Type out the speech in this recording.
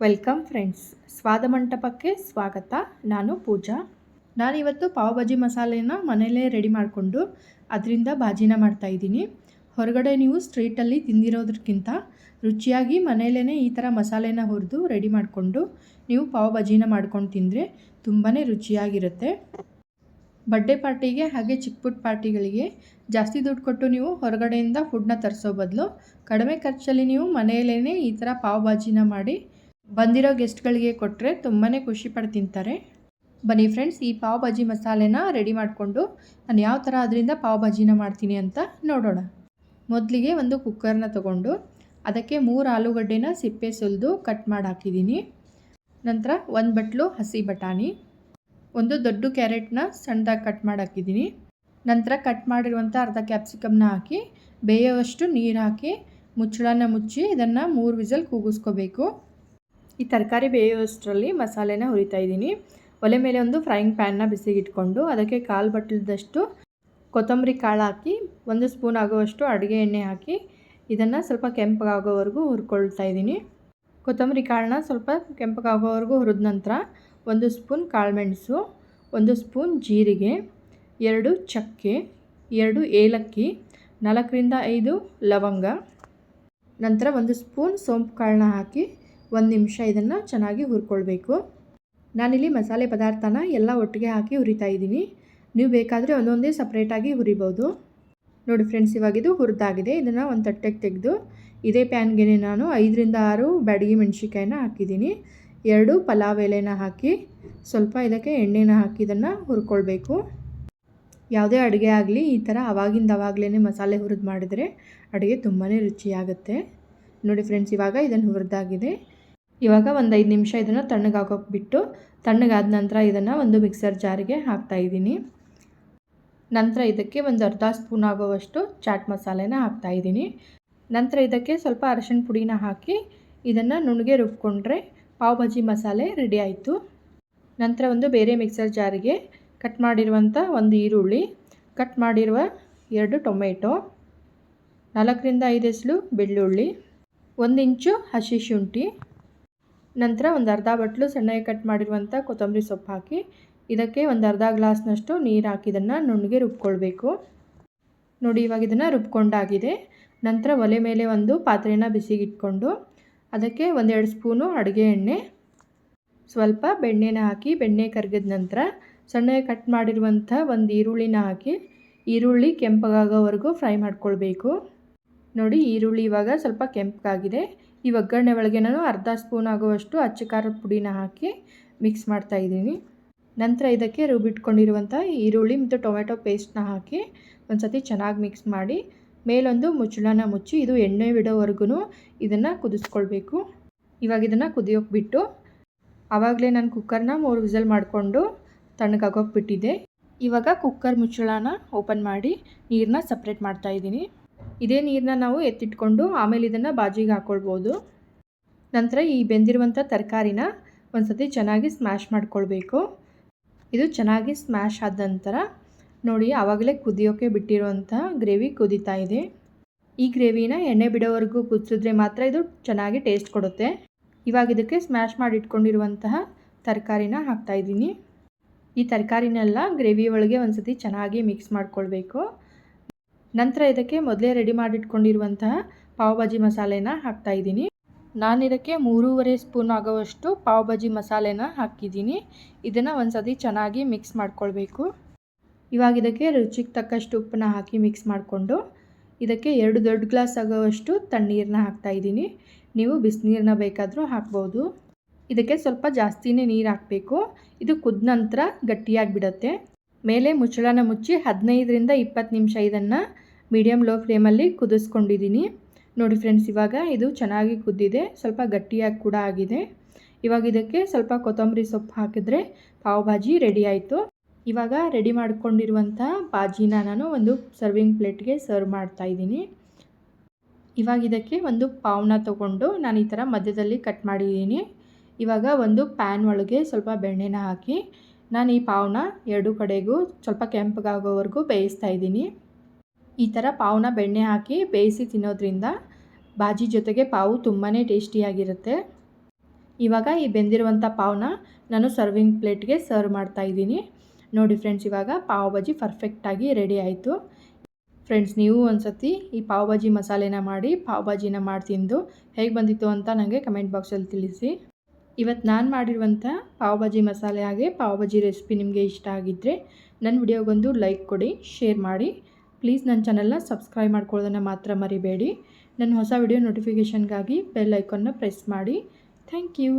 Welcome friends. ಸ್ವಾದ ಮಂಟಪಕ್ಕೆ ಸ್ವಾಗತ. ನಾನು ಪೂಜಾ. ನಾನಿವತ್ತು ಭಾಜಿ ಮಸಾಲೆನ ಮನೆಯಲ್ಲೇ ರೆಡಿ ಮಾಡಿಕೊಂಡು ಅದರಿಂದ ಬಾಜಿನ ಮಾಡ್ತಾಯಿದ್ದೀನಿ ಹೊರಗಡೆ ನೀವು ಸ್ಟ್ರೀಟಲ್ಲಿ ತಿಂದಿರೋದಕ್ಕಿಂತ ರುಚಿಯಾಗಿ ಮನೆಯಲ್ಲೇ ಈ ಥರ ಮಸಾಲೆನ ಹುರಿದು ರೆಡಿ ಮಾಡಿಕೊಂಡು ನೀವು ಪಾವ್ ಭಾಜಿನ ಮಾಡ್ಕೊಂಡು ತಿಂದರೆ ತುಂಬಾ ರುಚಿಯಾಗಿರುತ್ತೆ. ಬರ್ಡೇ ಪಾರ್ಟಿಗೆ ಹಾಗೆ ಚಿಕ್ಕ ಪುಟ್ಟ ಪಾರ್ಟಿಗಳಿಗೆ ಜಾಸ್ತಿ ದುಡ್ಡು ಕೊಟ್ಟು ನೀವು ಹೊರಗಡೆಯಿಂದ ಫುಡ್ನ ತರಿಸೋ ಬದಲು ಕಡಿಮೆ ಖರ್ಚಲ್ಲಿ ನೀವು ಮನೆಯಲ್ಲೇ ಈ ಥರ ಪಾವ್ ಭಾಜಿನ ಮಾಡಿ ಬಂದಿರೋ ಗೆಸ್ಟ್ಗಳಿಗೆ ಕೊಟ್ಟರೆ ತುಂಬಾ ಖುಷಿ ಪಟ್ಟು ತಿಂತಾರೆ. ಬನ್ನಿ ಫ್ರೆಂಡ್ಸ್, ಈ ಪಾವ್ ಭಾಜಿ ಮಸಾಲೆನ ರೆಡಿ ಮಾಡಿಕೊಂಡು ನಾನು ಯಾವ ಥರ ಅದರಿಂದ ಪಾವ್ ಭಾಜಿನ ಮಾಡ್ತೀನಿ ಅಂತ ನೋಡೋಣ. ಮೊದಲಿಗೆ ಒಂದು ಕುಕ್ಕರ್ನ ತಗೊಂಡು ಅದಕ್ಕೆ ಮೂರು ಆಲೂಗಡ್ಡೆನ ಸಿಪ್ಪೆ ಸುಲಿದು ಕಟ್ ಮಾಡಿ ಹಾಕಿದ್ದೀನಿ ನಂತರ ಒಂದು ಬಟ್ಲು ಹಸಿ ಬಟಾಣಿ, ಒಂದು ದೊಡ್ಡ ಕ್ಯಾರೆಟ್ನ ಸಣ್ಣದಾಗಿ ಕಟ್ ಮಾಡಿ ಹಾಕಿದ್ದೀನಿ ನಂತರ ಕಟ್ ಮಾಡಿರುವಂಥ ಅರ್ಧ ಕ್ಯಾಪ್ಸಿಕಮ್ನ ಹಾಕಿ, ಬೇಯೋವಷ್ಟು ನೀರು ಹಾಕಿ, ಮುಚ್ಚಳನ ಮುಚ್ಚಿ ಇದನ್ನು ಮೂರು ವಿಸಲ್ ಕೂಗಿಸ್ಕೋಬೇಕು. ಈ ತರಕಾರಿ ಬೇಯುವಷ್ಟರಲ್ಲಿ ಮಸಾಲೆನ ಹುರಿತಾ ಇದ್ದೀನಿ. ಒಲೆ ಮೇಲೆ ಒಂದು ಫ್ರೈಯಿಂಗ್ ಪ್ಯಾನ್ನ ಬಿಸಿಗಿಟ್ಕೊಂಡು ಅದಕ್ಕೆ ಕಾಲು ಬಟ್ಲದಷ್ಟು ಕೊತ್ತಂಬರಿ ಕಾಳು ಹಾಕಿ, ಒಂದು ಸ್ಪೂನ್ ಆಗುವಷ್ಟು ಅಡುಗೆ ಎಣ್ಣೆ ಹಾಕಿ ಇದನ್ನು ಸ್ವಲ್ಪ ಕೆಂಪಗಾಗೋವರೆಗೂ ಹುರ್ಕೊಳ್ತಾ ಇದ್ದೀನಿ. ಕೊತ್ತಂಬರಿ ಕಾಳನ್ನ ಸ್ವಲ್ಪ ಕೆಂಪಗಾಗೋವರೆಗೂ ಹುರಿದ ನಂತರ ಒಂದು ಸ್ಪೂನ್ ಕಾಳುಮೆಣಸು ಒಂದು ಸ್ಪೂನ್ ಜೀರಿಗೆ, ಎರಡು ಚಕ್ಕೆ, ಎರಡು ಏಲಕ್ಕಿ, ನಾಲ್ಕರಿಂದ ಐದು ಲವಂಗ, ನಂತರ ಒಂದು ಸ್ಪೂನ್ ಸೋಂಪು ಕಾಳನ್ನ ಹಾಕಿ ಒಂದು ನಿಮಿಷ ಇದನ್ನು ಚೆನ್ನಾಗಿ ಹುರ್ಕೊಳ್ಬೇಕು. ನಾನಿಲ್ಲಿ ಮಸಾಲೆ ಪದಾರ್ಥನ ಎಲ್ಲ ಒಟ್ಟಿಗೆ ಹಾಕಿ ಹುರಿತಾ ಇದ್ದೀನಿ. ನೀವು ಬೇಕಾದರೆ ಒಂದೊಂದೇ ಸಪ್ರೇಟಾಗಿ ಹುರಿಬೋದು. ನೋಡಿ ಫ್ರೆಂಡ್ಸ್ ಇವಾಗಿದು ಹುರಿದಾಗಿದೆ. ಇದನ್ನು ಒಂದು ತಟ್ಟೆಗೆ ತೆಗೆದು, ಇದೇ ಪ್ಯಾನ್ಗೆ ನಾನು ಐದರಿಂದ ಆರು ಬ್ಯಾಡಗಿ ಮೆಣಸಿಕಾಯಿನ ಹಾಕಿದ್ದೀನಿ. ಎರಡು ಪಲಾವ್ ಎಲೆನ ಹಾಕಿ, ಸ್ವಲ್ಪ ಇದಕ್ಕೆ ಎಣ್ಣೆನ ಹಾಕಿ ಇದನ್ನು ಹುರ್ಕೊಳ್ಬೇಕು. ಯಾವುದೇ ಅಡುಗೆ ಆಗಲಿ, ಈ ಥರ ಅವಾಗಿಂದ ಅವಾಗಲೇ ಮಸಾಲೆ ಹುರಿದು ಮಾಡಿದರೆ ಅಡುಗೆ ತುಂಬಾ ರುಚಿಯಾಗುತ್ತೆ. ನೋಡಿ ಫ್ರೆಂಡ್ಸ್ ಇವಾಗ ಇದನ್ನು ಹುರಿದಾಗಿದೆ. ಇವಾಗ ಒಂದು ಐದು ನಿಮಿಷ ಇದನ್ನು ತಣ್ಣಗಾಕೋಕೆ ಬಿಟ್ಟು ತಣ್ಣಗಾದ ನಂತರ ಇದನ್ನು ಒಂದು ಮಿಕ್ಸರ್ ಜಾರಿಗೆ ಹಾಕ್ತಾಯಿದ್ದೀನಿ ನಂತರ ಇದಕ್ಕೆ ಒಂದು ಅರ್ಧ ಸ್ಪೂನ್ ಆಗೋವಷ್ಟು ಚಾಟ್ ಮಸಾಲೆನ ಹಾಕ್ತಾಯಿದ್ದೀನಿ ನಂತರ ಇದಕ್ಕೆ ಸ್ವಲ್ಪ ಅರಶಿಣ ಪುಡಿನ ಹಾಕಿ ಇದನ್ನು ನುಣುಗೆ ರುಬ್ಕೊಂಡ್ರೆ ಪಾವ್ ಭಾಜಿ ಮಸಾಲೆ ರೆಡಿ ಆಯಿತು. ನಂತರ ಒಂದು ಬೇರೆ ಮಿಕ್ಸರ್ ಜಾರಿಗೆ ಕಟ್ ಮಾಡಿರುವಂಥ ಒಂದು ಈರುಳ್ಳಿ, ಕಟ್ ಮಾಡಿರುವ ಎರಡು ಟೊಮೆಟೊ, ನಾಲ್ಕರಿಂದ ಐದು ಎಸಳು ಬೆಳ್ಳುಳ್ಳಿ, ಒಂದು ಇಂಚು ಹಸಿ ಶುಂಠಿ ನಂತರ ಒಂದು ಅರ್ಧ ಬಟ್ಲು ಸಣ್ಣಗೆ ಕಟ್ ಮಾಡಿರುವಂಥ ಕೊತ್ತಂಬರಿ ಸೊಪ್ಪು ಹಾಕಿ, ಇದಕ್ಕೆ ಒಂದು ಅರ್ಧ ಗ್ಲಾಸ್ನಷ್ಟು ನೀರು ಹಾಕಿ ಇದನ್ನು ನುಣ್ಣಗೆ ರುಬ್ಕೊಳ್ಬೇಕು. ನೋಡಿ, ಇವಾಗ ಇದನ್ನು ರುಬ್ಕೊಂಡಾಗಿದೆ. ನಂತರ ಒಲೆ ಮೇಲೆ ಒಂದು ಪಾತ್ರೆನ ಬಿಸಿಗಿಟ್ಕೊಂಡು, ಅದಕ್ಕೆ ಒಂದೆರಡು ಸ್ಪೂನು ಅಡುಗೆ ಎಣ್ಣೆ, ಸ್ವಲ್ಪ ಬೆಣ್ಣೆನ ಹಾಕಿ ಬೆಣ್ಣೆ ಕರಗಿದ ನಂತರ ಸಣ್ಣಗೆ ಕಟ್ ಮಾಡಿರುವಂಥ ಒಂದು ಈರುಳ್ಳಿನ ಹಾಕಿ, ಈರುಳ್ಳಿ ಕೆಂಪಗಾಗೋವರೆಗೂ ಫ್ರೈ ಮಾಡ್ಕೊಳ್ಬೇಕು. ನೋಡಿ, ಈರುಳ್ಳಿ ಇವಾಗ ಸ್ವಲ್ಪ ಕೆಂಪಗಾಗಿದೆ ಈ ಒಗ್ಗರಣೆ ಒಳಗೆ ನಾನು ಅರ್ಧ ಸ್ಪೂನ್ ಆಗುವಷ್ಟು ಅಚ್ಚ ಖಾರದ ಪುಡಿನ ಹಾಕಿ ಮಿಕ್ಸ್ ಮಾಡ್ತಾ ಇದ್ದೀನಿ. ನಂತರ ಇದಕ್ಕೆ ರುಬ್ಬಿಟ್ಕೊಂಡಿರುವಂಥ ಈರುಳ್ಳಿ ಮತ್ತು ಟೊಮೆಟೊ ಪೇಸ್ಟ್ನ ಹಾಕಿ ಒಂದು ಸತಿ ಚೆನ್ನಾಗಿ ಮಿಕ್ಸ್ ಮಾಡಿ, ಮೇಲೊಂದು ಮುಚ್ಚಳನ ಮುಚ್ಚಿ ಇದು ಎಣ್ಣೆ ಬಿಡೋವರೆಗೂ ಇದನ್ನು ಕುದಿಸ್ಕೊಳ್ಬೇಕು. ಇವಾಗ ಇದನ್ನು ಕುದಿಯೋಕೆ ಬಿಟ್ಟು ಆವಾಗಲೇ ನಾನು ಕುಕ್ಕರ್ನ ಮೂರು ವಿಸಲ್ ಮಾಡಿಕೊಂಡು ತಣ್ಣಗಾಗೋಕ್ಬಿಟ್ಟಿದ್ದೆ ಇವಾಗ ಕುಕ್ಕರ್ ಮುಚ್ಚಳನ ಓಪನ್ ಮಾಡಿ ನೀರನ್ನ ಸಪ್ರೇಟ್ ಮಾಡ್ತಾಯಿದ್ದೀನಿ ಇದೇ ನೀರನ್ನ ನಾವು ಎತ್ತಿಟ್ಕೊಂಡು ಆಮೇಲೆ ಇದನ್ನು ಬಾಜಿಗೆ ಹಾಕ್ಕೊಳ್ಬೋದು ನಂತರ ಈ ಬೆಂದಿರುವಂಥ ತರಕಾರಿನ ಒಂದು ಸತಿ ಚೆನ್ನಾಗಿ ಸ್ಮ್ಯಾಶ್ ಮಾಡ್ಕೊಳ್ಬೇಕು. ಇದು ಚೆನ್ನಾಗಿ ಸ್ಮ್ಯಾಶ್ ಆದ ನಂತರ ನೋಡಿ ಆವಾಗಲೇ ಕುದಿಯೋಕ್ಕೆ ಬಿಟ್ಟಿರುವಂಥ ಗ್ರೇವಿ ಕುದೀತಾ ಇದೆ. ಈ ಗ್ರೇವಿನ ಎಣ್ಣೆ ಬಿಡೋವರೆಗೂ ಕುದಿಸಿದ್ರೆ ಮಾತ್ರ ಇದು ಚೆನ್ನಾಗಿ ಟೇಸ್ಟ್ ಕೊಡುತ್ತೆ. ಇವಾಗ ಇದಕ್ಕೆ ಸ್ಮ್ಯಾಶ್ ಮಾಡಿ ಇಟ್ಕೊಂಡಿರುವಂತಹ ತರಕಾರಿನ ಹಾಕ್ತಾಯಿದ್ದೀನಿ ಈ ತರಕಾರಿನೆಲ್ಲ ಗ್ರೇವಿ ಒಳಗೆ ಒಂದು ಸತಿ ಚೆನ್ನಾಗಿ ಮಿಕ್ಸ್ ಮಾಡ್ಕೊಳ್ಬೇಕು. ನಂತರ ಇದಕ್ಕೆ ಮೊದಲೇ ರೆಡಿ ಮಾಡಿಟ್ಕೊಂಡಿರುವಂತಹ ಪಾವ್ ಭಾಜಿ ಮಸಾಲೆನ ಹಾಕ್ತಾಯಿದ್ದೀನಿ ನಾನು ಇದಕ್ಕೆ ಮೂರುವರೆ ಸ್ಪೂನ್ ಆಗೋವಷ್ಟು ಪಾವ್ ಭಾಜಿ ಮಸಾಲೆನ ಹಾಕಿದ್ದೀನಿ. ಇದನ್ನು ಒಂದು ಸತಿ ಚೆನ್ನಾಗಿ ಮಿಕ್ಸ್ ಮಾಡ್ಕೊಳ್ಬೇಕು. ಇವಾಗ ಇದಕ್ಕೆ ರುಚಿಗೆ ತಕ್ಕಷ್ಟು ಉಪ್ಪನ್ನ ಹಾಕಿ ಮಿಕ್ಸ್ ಮಾಡಿಕೊಂಡು ಇದಕ್ಕೆ ಎರಡು ದೊಡ್ಡ ಗ್ಲಾಸ್ ಆಗೋವಷ್ಟು ತಣ್ಣೀರನ್ನ ಹಾಕ್ತಾ ಇದ್ದೀನಿ. ನೀವು ಬಿಸಿನೀರನ್ನ ಬೇಕಾದರೂ ಹಾಕ್ಬೋದು. ಇದಕ್ಕೆ ಸ್ವಲ್ಪ ಜಾಸ್ತಿನೇ ನೀರು ಹಾಕಬೇಕು. ಇದು ಕುದ ನಂತರ ಗಟ್ಟಿಯಾಗಿಬಿಡತ್ತೆ ಮೇಲೆ ಮುಚ್ಚಳನ ಮುಚ್ಚಿ ಹದಿನೈದರಿಂದ ಇಪ್ಪತ್ತು ನಿಮಿಷ ಇದನ್ನು ಮೀಡಿಯಮ್ ಲೋ ಫ್ಲೇಮಲ್ಲಿ ಕುದಿಸ್ಕೊಂಡಿದ್ದೀನಿ. ನೋಡಿ ಫ್ರೆಂಡ್ಸ್, ಇವಾಗ ಇದು ಚೆನ್ನಾಗಿ ಕುದ್ದಿದೆ. ಸ್ವಲ್ಪ ಗಟ್ಟಿಯಾಗಿ ಕೂಡ ಆಗಿದೆ. ಇವಾಗ ಇದಕ್ಕೆ ಸ್ವಲ್ಪ ಕೊತ್ತಂಬರಿ ಸೊಪ್ಪು ಹಾಕಿದ್ರೆ ಪಾವ್ ಭಾಜಿ ರೆಡಿ ಆಯಿತು. ಇವಾಗ ರೆಡಿ ಮಾಡಿಕೊಂಡಿರುವಂಥ ಬಾಜಿನ ನಾನು ಒಂದು ಸರ್ವಿಂಗ್ ಪ್ಲೇಟ್ಗೆ ಸರ್ವ್ ಮಾಡ್ತಾ ಇದ್ದೀನಿ. ಇವಾಗ ಇದಕ್ಕೆ ಒಂದು ಪಾವ್ನ ತಗೊಂಡು ನಾನು ಈ ಥರ ಮಧ್ಯದಲ್ಲಿ ಕಟ್ ಮಾಡಿದ್ದೀನಿ. ಇವಾಗ ಒಂದು ಪ್ಯಾನ್ ಒಳಗೆ ಸ್ವಲ್ಪ ಬೆಣ್ಣೆನ ಹಾಕಿ ನಾನು ಈ ಪಾವ್ನ ಎರಡು ಕಡೆಗೂ ಸ್ವಲ್ಪ ಕೆಂಪಗಾಗೋವರೆಗೂ ಬೇಯಿಸ್ತಾ ಇದ್ದೀನಿ. ಈ ಥರ ಪಾವ್ನ ಬೆಣ್ಣೆ ಹಾಕಿ ಬೇಯಿಸಿ ತಿನ್ನೋದ್ರಿಂದ ಬಾಜಿ ಜೊತೆಗೆ ಪಾವು ತುಂಬಾ ಟೇಸ್ಟಿಯಾಗಿರುತ್ತೆ. ಇವಾಗ ಈ ಬೆಂದಿರುವಂಥ ಪಾವ್ನ ನಾನು ಸರ್ವಿಂಗ್ ಪ್ಲೇಟ್ಗೆ ಸರ್ವ್ ಮಾಡ್ತಾ ಇದ್ದೀನಿ. ನೋಡಿ ಫ್ರೆಂಡ್ಸ್ ಇವಾಗ ಪಾವ್ ಬಾಜಿ ಪರ್ಫೆಕ್ಟಾಗಿ ರೆಡಿ ಆಯಿತು. ಫ್ರೆಂಡ್ಸ್ ನೀವು ಒಂದ್ಸತಿ ಈ ಪಾವ್ ಬಾಜಿ ಮಸಾಲೆನ ಮಾಡಿ, ಪಾವ್ ಬಾಜಿನ ಮಾಡಿ ತಿಂದು ಹೇಗೆ ಬಂದಿತ್ತು ಅಂತ ನನಗೆ ಕಮೆಂಟ್ ಬಾಕ್ಸಲ್ಲಿ ತಿಳಿಸಿ. ಇವತ್ತು ನಾನು ಮಾಡಿರುವಂಥ ಪಾವ್ ಬಾಜಿ ಮಸಾಲೆ ಹಾಗೆ ಪಾವ್ ಬಾಜಿ ರೆಸಿಪಿ ನಿಮಗೆ ಇಷ್ಟ ಆಗಿದ್ದರೆ ನನ್ನ ವಿಡಿಯೋಗೊಂದು ಲೈಕ್ ಕೊಡಿ ಶೇರ್ ಮಾಡಿ. ಪ್ಲೀಸ್ ನನ್ನ ಚಾನಲ್ನ ಸಬ್ಸ್ಕ್ರೈಬ್ ಮಾಡ್ಕೊಳ್ಳೋದನ್ನು ಮಾತ್ರ ಮರಿಬೇಡಿ. ನನ್ನ ಹೊಸ ವಿಡಿಯೋ ನೋಟಿಫಿಕೇಷನ್ಗಾಗಿ ಬೆಲ್ ಐಕನ್ನ ಪ್ರೆಸ್ ಮಾಡಿ. Thank you